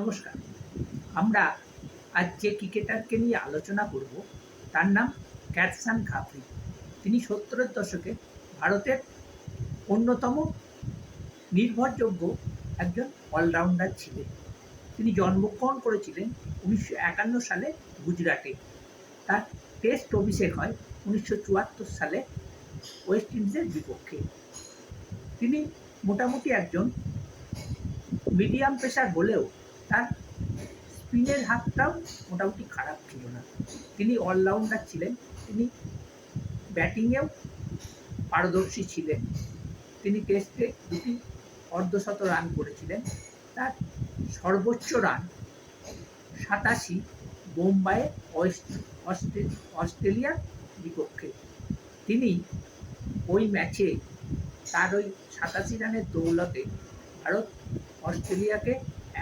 নমস্কার। আমরা আজ যে ক্রিকেটারকে নিয়ে আলোচনা করব। তার নাম ক্যাটসান খাপরি তিনি সত্তরের দশকে ভারতের অন্যতম নির্ভরযোগ্য একজন অলরাউন্ডার ছিলেন। তিনি জন্মগ্রহণ করেছিলেন উনিশশো একান্ন সালে গুজরাটে। তার টেস্ট অভিষেক হয় উনিশশো চুয়াত্তর সালে ওয়েস্ট ইন্ডিজের বিপক্ষে। তিনি মোটামুটি একজন মিডিয়াম পেসার হলেও তার স্পিনের হাতটাও মোটামুটি খারাপ ছিল না। তিনি অলরাউন্ডার ছিলেন, তিনি ব্যাটিংয়েও পারদর্শী ছিলেন। তিনি টেস্টে দুটি অর্ধশত রান করেছিলেন। তার সর্বোচ্চ রান সাতাশি বোম্বাইয়ে অস্ট্রেলিয়ার বিপক্ষে। তিনি ওই ম্যাচে তার ওই সাতাশি রানের দৌলতে ভারত অস্ট্রেলিয়াকে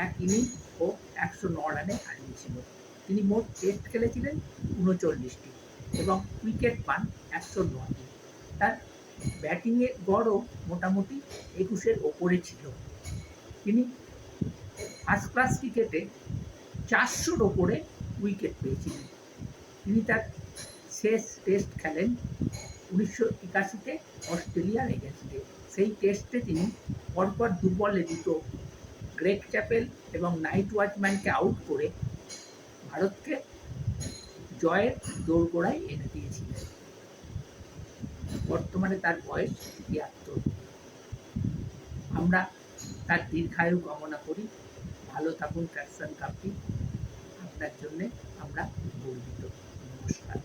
এক ইনিং ও একশো ন রানে হারিয়েছিল। তিনি মোট টেস্ট খেলেছিলেন উনচল্লিশটি এবং উইকেট পান একশো নটি। তার ব্যাটিংয়ের গড়ও মোটামুটি একুশের ওপরে ছিল। তিনি ফার্স্ট ক্লাস ক্রিকেটে চারশোর ওপরে উইকেট পেয়েছিলেন। তিনি তার শেষ টেস্ট খেলেন উনিশশো একাশিতে অস্ট্রেলিয়ার এগেন্স্টে সেই টেস্টে তিনি পরপর দু বলে দুটো গ্রেট চ্যাপেল এবং নাইট ওয়াচম্যানকে আউট করে ভারতকে জয়ের দোরগোড়ায় এনে দিয়েছিলেন। বর্তমানে তার বয়স তিয়াত্তর। আমরা তার দীর্ঘায়ু কামনা করি। ভালো থাকুন ক্যাপসন কাপটি। আপনার জন্যে আমরা গর্বিত। নমস্কার।